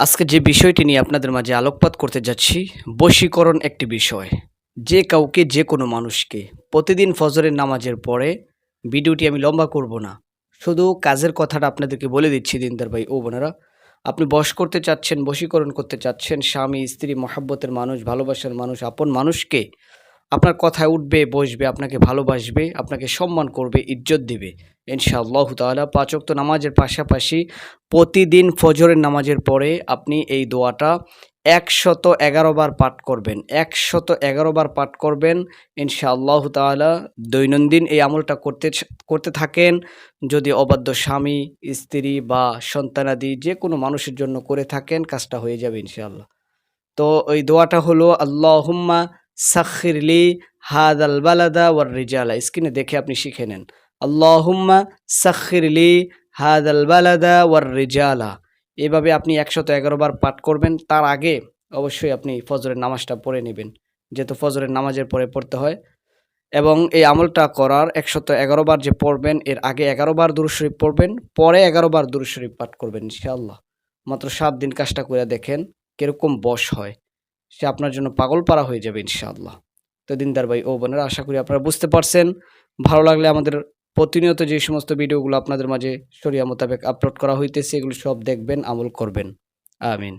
আজকে যে বিষয়টি নিয়ে আপনাদের মাঝে আলোকপাত করতে যাচ্ছি, বশীকরণ একটি বিষয়। যে কাউকে, যে কোনো মানুষকে প্রতিদিন ফজরের নামাজের পরে ভিডিওটি আমি লম্বা করব না। শুধু কাজের কথাটা আপনাদেরকে বলে দিচ্ছি, দিনদার ভাই, ও বোনেরা। আপনি বশ করতে চাচ্ছেন, বশীকরণ করতে চাচ্ছেন, স্বামী, স্ত্রী, মহাব্বতের মানুষ, ভালোবাসার মানুষ, আপন মানুষকে আপনার কথায় উঠবে, বসবে, আপনাকে ভালোবাসবে, আপনাকে সম্মান করবে, ইজ্জত দেবে। ইনশাআল্লাহ তাআলা পাঁচ ওয়াক্ত নামাজের পাশাপাশি প্রতিদিন ফজরের নামাজের পরে আপনি এই দোয়াটা একশত এগারো বার পাঠ করবেন। একশত এগারো বার পাঠ করবেন। ইনশাআল্লাহ তাআলা দৈনন্দিন এই আমলটা করতে করতে থাকেন। যদি অবাধ্য স্বামী, স্ত্রী বা সন্তানাদি যে কোনো মানুষের জন্য করে থাকেন, কাজটা হয়ে যাবে ইনশাআল্লাহ। তো ওই দোয়াটা হলো, আল্লাহুম্মা সাখিরলি হাদ আল বালাদা ওয়ার রিজালা। স্ক্রিনে দেখে আপনি শিখে নেন। আল্লাহুম্মা সাখিরলি হাদ আল বালাদা ওয়ার রিজালা। এভাবে আপনি একশত এগারো বার পাঠ করবেন। তার আগে অবশ্যই আপনি ফজরের নামাজটা পড়ে নেবেন, যেহেতু ফজরের নামাজের পরে পড়তে হয়। এবং এই আমলটা করার একশত এগারো বার যে পড়বেন, এর আগে এগারো বার দুরুদ শরীফ পড়বেন, পরে এগারো বার দুরুদ শরীফ পাঠ করবেন, ইনশাআল্লাহ। মাত্র সাত দিন কাজটা করে দেখেন কীরকম বশ হয়। সে আপনার জন্য পাগল পাড়া হয়ে যাবে, ইনশাআল্লাহ। তো দিনদার ভাই, ও বোনেরা, আশা করি আপনারা বুঝতে পারছেন। ভালো লাগলে আমাদের প্রতিনিয়ত যে সমস্ত ভিডিওগুলো আপনাদের মাঝে শরিয়া মোতাবেক আপলোড করা হইতেছে, এগুলো সব দেখবেন, আমল করবেন। আমিন।